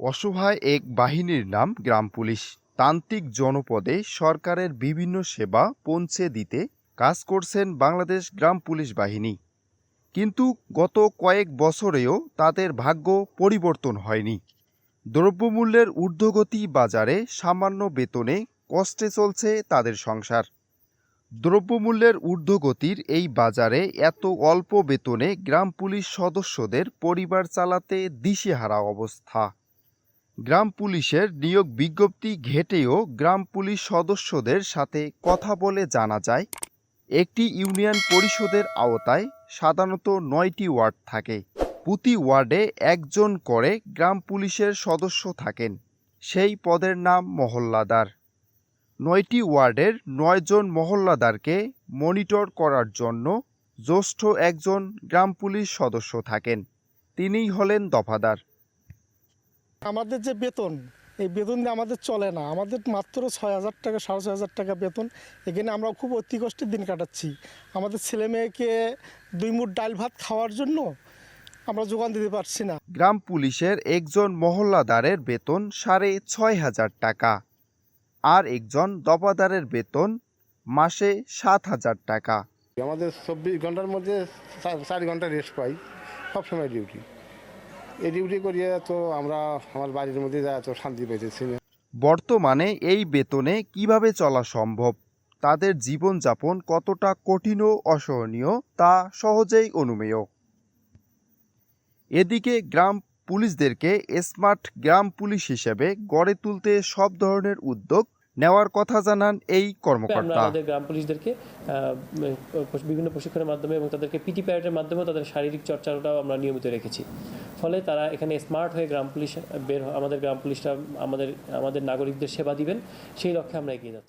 অসহায় এক বাহিনীর নাম গ্রাম পুলিশ। তান্ত্রিক জনপদে সরকারের বিভিন্ন সেবা পৌঁছে দিতে কাজ করছেন বাংলাদেশ গ্রাম পুলিশ বাহিনী। কিন্তু গত কয়েক বছরেও তাদের ভাগ্য পরিবর্তন হয়নি। দ্রব্যমূল্যের ঊর্ধ্বগতি বাজারে সামান্য বেতনে কষ্টে চলছে তাদের সংসার। দ্রব্যমূল্যের ঊর্ধ্বগতির এই বাজারে এত অল্প বেতনে গ্রাম পুলিশ সদস্যদের পরিবার চালাতে দিশেহারা অবস্থা। গ্রাম পুলিশের নিয়োগ বিজ্ঞপ্তি ঘেটেও গ্রাম পুলিশ সদস্যদের সাথে কথা বলে জানা যায়, একটি ইউনিয়ন পরিষদের আওতায় সাধারণত নয়টি ওয়ার্ড থাকে। প্রতি ওয়ার্ডে একজন করে গ্রাম পুলিশের সদস্য থাকেন। সেই পদের নাম মহল্লাদার। নয়টি ওয়ার্ডের নয়জন মহল্লাদারকে মনিটর করার জন্য জ্যেষ্ঠ একজন গ্রাম পুলিশ সদস্য থাকেন। তিনিই হলেন দফাদার। আমাদের যে বেতন এই বেতন দিয়ে আমাদের চলে না। আমাদের মাত্র ছয় হাজার টাকা সাড়ে ছয় হাজার টাকা বেতন। এখানে আমরা খুব অতি কষ্টে দিন কাটাচ্ছি। আমাদের ছেলে মেয়েকে দুই মুঠ ডাল ভাত খাওয়ার জন্য আমরা যোগান দিতে পারছি না। গ্রাম পুলিশের একজন মহল্লাদারের বেতন সাড়ে ছয় হাজার টাকা আর একজন দফাদারের বেতন মাসে সাত হাজার টাকা। আমাদের চব্বিশ ঘণ্টার মধ্যে চার- চার ঘণ্টা রেস্ট পাই সবসময় ডিউটি এই ডিউটি করিয়ে তো আমরা আমার বাড়ির মধ্যে যা তো শান্তি পাইতেছি না। বর্তমানে এই বেতনে কীভাবে চলা সম্ভব? তাদের জীবনযাপন কতটা কঠিন ও অসহনীয় তা সহজেই অনুমেয়। এদিকে গ্রাম পুলিশদেরকে স্মার্ট গ্রাম পুলিশ হিসেবে গড়ে তুলতে সব ধরনের উদ্যোগ নেওয়ার কথা জানান এই কর্মকর্তা। আমাদের গ্রাম পুলিশদেরকে আহ, বিভিন্ন প্রশিক্ষণের মাধ্যমে এবং তাদেরকে পিটি প্যারেডের মাধ্যমে তাদের শারীরিক চর্চাটাও আমরা নিয়মিত রেখেছি। ফলে তারা এখানে স্মার্ট হয়ে গ্রাম পুলিশ বের আমাদের গ্রাম পুলিশরা আমাদের আমাদের নাগরিকদের সেবা দিবেন, সেই লক্ষ্যে আমরা এগিয়ে যাচ্ছি।